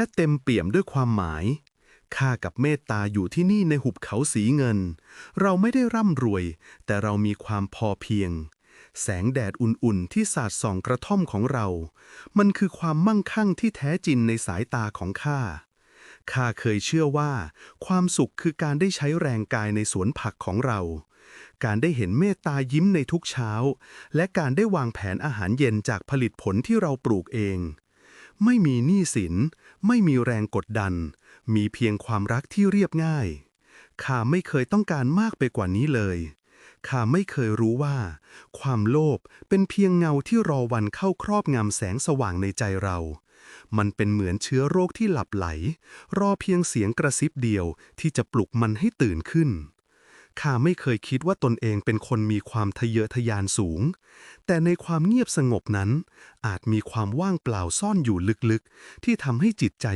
และเต็มเปี่ยมด้วยความหมายข้ากับเมตตาอยู่ที่นี่ในหุบเขาสีเงิน เราไม่ได้ร่ำรวย แต่เรามีความพอเพียง แสงแดดอุ่นๆ ที่สาดส่องกระท่อมของเรา มันคือความมั่งคั่งที่แท้จริงในสายตาของข้า ข้าเคยเชื่อว่า ความสุขคือการได้ใช้แรงกายในสวนผักของเรา การได้เห็นเมตตายิ้มในทุกเช้า และการได้วางแผนอาหารเย็นจากผลิตผลที่เราปลูกเอง ไม่มีหนี้สิน ไม่มีแรงกดดัน มีเพียงความรักที่เรียบง่าย ข้าไม่เคยต้องการมากไปกว่านี้เลย ข้าไม่เคยรู้ว่า ความโลภเป็นเพียงเงาที่รอวันเข้าครอบงำแสงสว่างในใจเรา มันเป็นเหมือนเชื้อโรคที่หลับไหล รอเพียงเสียงกระซิบเดียวที่จะปลุกมันให้ตื่นขึ้น ข้าไม่เคยคิดว่าตนเองเป็นคนมีความทะเยอทะยานสูง แต่ในความเงียบสงบนั้น อาจมีความว่างเปล่าซ่อนอยู่ลึกๆ ที่ทำให้จิตใจ